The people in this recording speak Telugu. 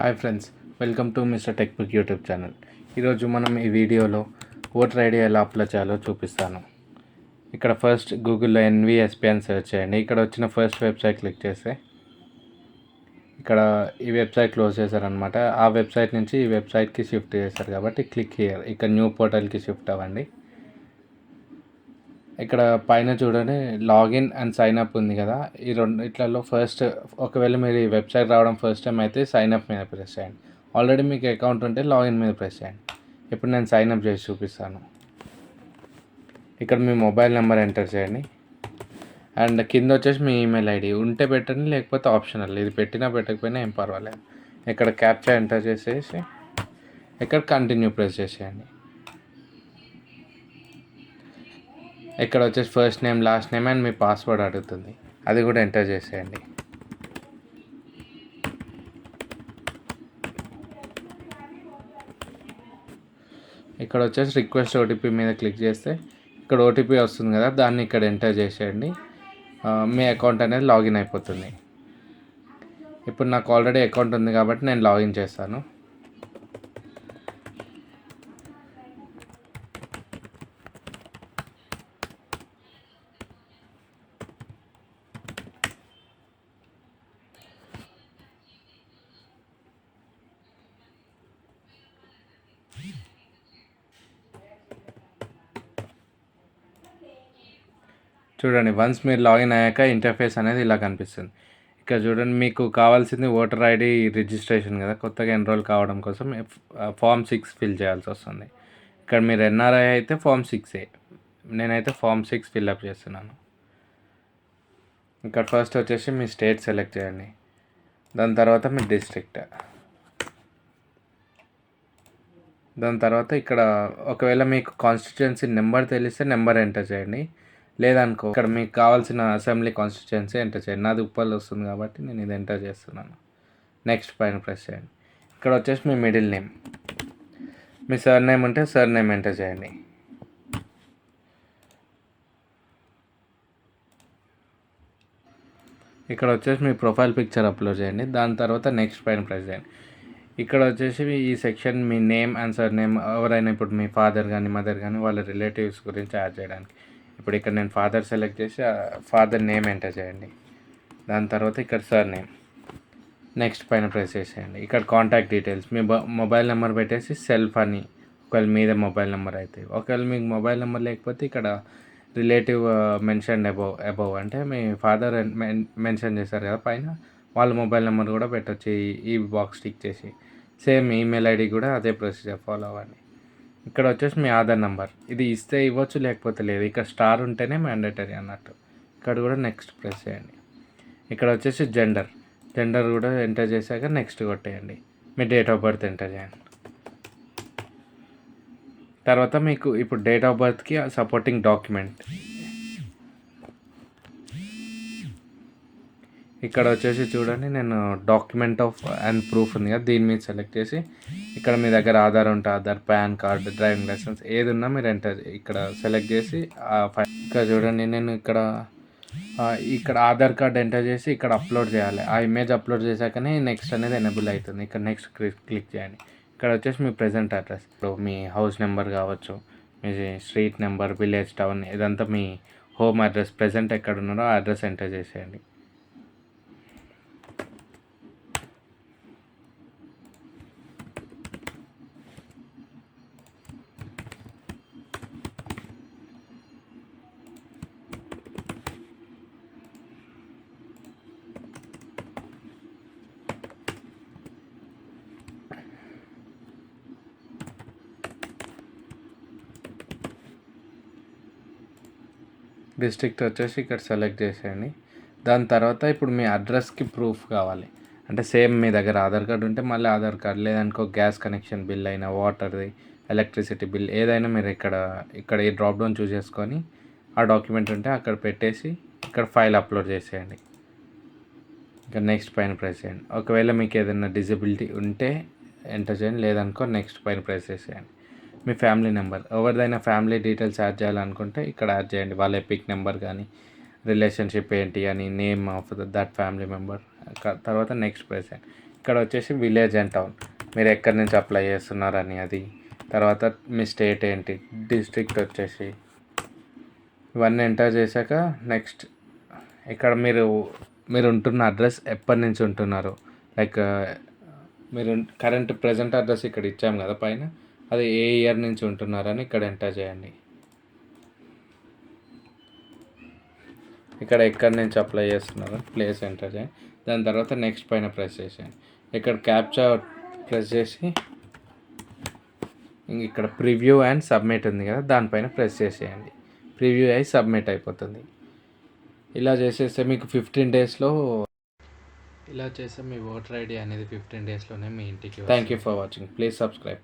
Hi friends welcome to mister tech book YouTube channel. ఈరోజు మనం ఈ వీడియోలో ఓటర్ ఐడి ఎలా అప్లై చేయాలో చూపిస్తాను. ఇక్కడ ఫస్ట్ గూగుల్లో ఎన్విఎస్పి అని సెర్చ్ చేయండి. ఇక్కడ వచ్చిన ఫస్ట్ వెబ్సైట్ క్లిక్ చేస్తే ఇక్కడ ఈ వెబ్సైట్ క్లోజ్ చేశారనమాట ఆ వెబ్సైట్ నుంచి ఈ వెబ్సైట్కి షిఫ్ట్ చేశారు కాబట్టి క్లిక్ హియర్. ఇక్కడ న్యూ పోర్టల్కి షిఫ్ట్ అవ్వండి. ఇక్కడ పైన చూడండి లాగిన్ అండ్ సైన్ అప్ ఉంది కదా. ఈ రెండు ఇట్లలో ఫస్ట్ ఒకవేళ మీరు ఈ వెబ్సైట్ రావడం ఫస్ట్ టైం అయితే సైన్ అప్ మీద ప్రెస్ చేయండి. ఆల్రెడీ మీకు అకౌంట్ ఉంటే లాగిన్ మీద ప్రెస్ చేయండి. ఇప్పుడు నేను సైన్ అప్ చేసి చూపిస్తాను. ఇక్కడ మీ మొబైల్ నెంబర్ ఎంటర్ చేయండి. అండ్ కింద వచ్చేసి మీ ఈమెయిల్ ఐడి ఉంటే పెట్టండి లేకపోతే ఆప్షనల్ ఇది పెట్టినా పెట్టకపోయినా ఏం పర్వాలేదు. ఇక్కడ క్యాప్చా ఎంటర్ చేసేసి ఇక్కడ కంటిన్యూ ప్రెస్ చేసేయండి. ఇక్కడ వచ్చేసి first name last name and me password అడుగుతుంది. అది కూడా ఎంటర్ చేసేయండి. ఇక్కడ వచ్చేసి రిక్వెస్ట్ ఓటీపీ మీద క్లిక్ చేస్తే ఇక్కడ ఓటీపీ వస్తుంది కదా దాన్ని ఇక్కడ ఎంటర్ చేసేయండి. మీ అకౌంట్ అనేది లాగిన్ అయిపోతుంది. ఇప్పుడు నాకు ఆల్రెడీ అకౌంట్ ఉంది కాబట్టి నేను లాగిన్ చేస్తాను. చూడండి వన్స్ మీరు లాగిన్ అయ్యాక ఇంటర్ఫేస్ అనేది ఇలా కనిపిస్తుంది. ఇక్కడ చూడండి మీకు కావాల్సింది ఓటర్ ఐడి రిజిస్ట్రేషన్ కదా కొత్తగా ఎన్రోల్ కావడం కోసం ఫామ్ సిక్స్ ఫిల్ చేయాల్సి వస్తుంది. ఇక్కడ మీరు ఎన్ఆర్ఐ అయితే ఫామ్ సిక్సే నేనైతే ఫామ్ సిక్స్ ఫిల్అప్ చేస్తున్నాను. ఇక్కడ ఫస్ట్ వచ్చేసి మీ స్టేట్ సెలెక్ట్ చేయండి. దాని తర్వాత మీ డిస్ట్రిక్ట్ దాని తర్వాత ఇక్కడ ఒకవేళ మీకు కాన్స్టిట్యుయెన్సీ నెంబర్ తెలిస్తే నెంబర్ ఎంటర్ చేయండి. లేదనుకో ఇక్కడ మీకు కావాల్సిన అసెంబ్లీ కాన్స్టిట్యుయెన్సీ ఎంటర్ చేయండి. నాది ఉప్పల్ వస్తుంది కాబట్టి నేను ఇది ఎంటర్ చేస్తున్నాను. నెక్స్ట్ పైన ప్రెస్ చేయండి. ఇక్కడ వచ్చేసి మీ మిడిల్ నేమ్ మీ సర్ నేమ్ ఉంటే సర్ నేమ్ ఎంటర్ చేయండి. ఇక్కడ వచ్చేసి మీ ప్రొఫైల్ పిక్చర్ అప్లోడ్ చేయండి. దాని తర్వాత నెక్స్ట్ పైన ప్రెస్ చేయండి. ఇక్కడ వచ్చేసి ఈ సెక్షన్ మీ నేమ్ అండ్ సర్ నేమ్ ఎవరైనా ఇప్పుడు మీ ఫాదర్ కానీ మదర్ కానీ వాళ్ళ రిలేటివ్స్ గురించి యాడ్ చేయడానికి. ఇప్పుడు ఇక్కడ నేను ఫాదర్ సెలెక్ట్ చేసి ఫాదర్ నేమ్ ఎంటర్ చేయండి. దాని తర్వాత ఇక్కడ సార్ నేమ్ నెక్స్ట్ పైన ప్రెస్ చేసేయండి. ఇక్కడ కాంటాక్ట్ డీటెయిల్స్ మీ మొబైల్ నెంబర్ పెట్టేసి సెల్ఫ్ అని. ఒకవేళ మీద మొబైల్ నెంబర్ అయితే. ఒకవేళ మీకు మొబైల్ నెంబర్ లేకపోతే ఇక్కడ రిలేటివ్ మెన్షన్ అబౌవ్ అబౌవ్ అంటే మీ ఫాదర్ మెన్షన్ చేశారు కదా పైన. వాళ్ళ మొబైల్ నెంబర్ కూడా పెట్టచ్చు. ఈ ఈ బాక్స్ టిక్ చేసి. సేమ్ ఈమెయిల్ ఐడి కూడా అదే ప్రొసీజర్ ఫాలో అవ్వండి. ఇక్కడ వచ్చేసి మీ ఆధార్ నెంబర్. ఇది ఇస్తే ఇవ్వచ్చు లేకపోతే లేదు. ఇక్కడ స్టార్ ఉంటేనే మ్యాండేటరీ అన్నట్టు. ఇక్కడ కూడా నెక్స్ట్ ప్రెస్ చేయండి. ఇక్కడ వచ్చేసి జెండర్. జెండర్ కూడా ఎంటర్ చేశాక నెక్స్ట్ కొట్టేయండి. మీ డేట్ ఆఫ్ బర్త్ ఎంటర్ చేయండి. తర్వాత మీకు ఇప్పుడు డేట్ ఆఫ్ బర్త్కి సపోర్టింగ్ డాక్యుమెంట్. ఇక్కడ వచ్చేసి చూడండి నేను డాక్యుమెంట్ ఆఫ్ అండ్ ప్రూఫ్ ఉంది కదా దీని మీద సెలెక్ట్ చేసి ఇక్కడ మీ దగ్గర ఆధార్ ఉంటే Aadhaar PAN card driving licence ఏది ఉన్నా మీరు ఎంటర్ ఇక్కడ సెలెక్ట్ చేసి ఆ ఇక్కడ చూడండి నేను ఇక్కడ ఇక్కడ ఆధార్ కార్డ్ ఎంటర్ చేసి ఇక్కడ అప్లోడ్ చేయాలి. ఆ ఇమేజ్ అప్లోడ్ చేశాకనే నెక్స్ట్ అనేది ఎనేబుల్ అవుతుంది. ఇక్కడ నెక్స్ట్ క్లిక్ చేయండి. ఇక్కడ వచ్చేసి మీ ప్రజెంట్ అడ్రస్ ఇప్పుడు మీ హౌస్ నెంబర్ కావచ్చు మీ స్ట్రీట్ నెంబర్ విలేజ్ టౌన్ ఇదంతా మీ హోమ్ అడ్రస్ ప్రజెంట్ ఎక్కడ ఉన్నారో ఆ అడ్రస్ ఎంటర్ చేసేయండి. డిస్ట్రిక్ట్ వచ్చేసి ఇక్కడ సెలెక్ట్ చేసేయండి. దాని తర్వాత ఇప్పుడు మీ అడ్రస్కి ప్రూఫ్ కావాలి. అంటే సేమ్ మీ దగ్గర ఆధార్ కార్డు ఉంటే మళ్ళీ ఆధార్ కార్డు లేదనుకో గ్యాస్ కనెక్షన్ బిల్ అయినా వాటర్ది ఎలక్ట్రిసిటీ బిల్ ఏదైనా మీరు ఇక్కడ ఇక్కడ ఈ డ్రాప్ డౌన్ చూస్ చేసుకొని ఆ డాక్యుమెంట్ ఉంటే అక్కడ పెట్టేసి ఇక్కడ ఫైల్ అప్లోడ్ చేసేయండి. ఇంకా నెక్స్ట్ పైన ప్రెస్ చేయండి. ఒకవేళ మీకు ఏదైనా డిజబిలిటీ ఉంటే ఎంటర్ చేయండి. లేదనుకో నెక్స్ట్ పైన ప్రెస్ చేసేయండి. మీ ఫ్యామిలీ నెంబర్. ఎవరిదైనా ఫ్యామిలీ డీటెయిల్స్ యాడ్ చేయాలనుకుంటే ఇక్కడ యాడ్ చేయండి. వాళ్ళ ఎపిక్ నెంబర్ కానీ రిలేషన్షిప్ ఏంటి అని name of that family member. తర్వాత నెక్స్ట్ ప్రెసెంట్. ఇక్కడ వచ్చేసి విలేజ్ అండ్ టౌన్. మీరు ఎక్కడి నుంచి అప్లై చేస్తున్నారని అది. తర్వాత మీ స్టేట్ ఏంటి డిస్ట్రిక్ట్ వచ్చేసి. ఇవన్నీ ఎంటర్ చేశాక నెక్స్ట్ ఇక్కడ మీరు మీరు ఉంటున్న అడ్రస్ ఎప్పటి నుంచి ఉంటున్నారు? లైక్ మీరు కరెంట్ ప్రజెంట్ అడ్రస్ ఇక్కడ ఇచ్చాము కదా పైన. అది ఏ ఇయర్ నుంచి ఉంటున్నారని ఇక్కడ ఎంటర్ చేయండి. ఇక్కడ ఎక్కడి నుంచి అప్లై చేస్తున్నారు ప్లేస్ ఎంటర్ చేయండి. దాని తర్వాత నెక్స్ట్ పైన ప్రెస్ చేసేయండి. ఇక్కడ క్యాప్చా ప్రెస్ చేసి ఇంక ఇక్కడ ప్రివ్యూ అండ్ సబ్మిట్ ఉంది కదా దానిపైన ప్రెస్ చేసేయండి. ప్రివ్యూ అయి సబ్మిట్ అయిపోతుంది. ఇలా చేసేస్తే మీకు ఫిఫ్టీన్ డేస్లో ఇలా చేస్తే మీ ఓటర్ ఐడి అనేది ఫిఫ్టీన్ డేస్లోనే మీ ఇంటికి thank you for watching please subscribe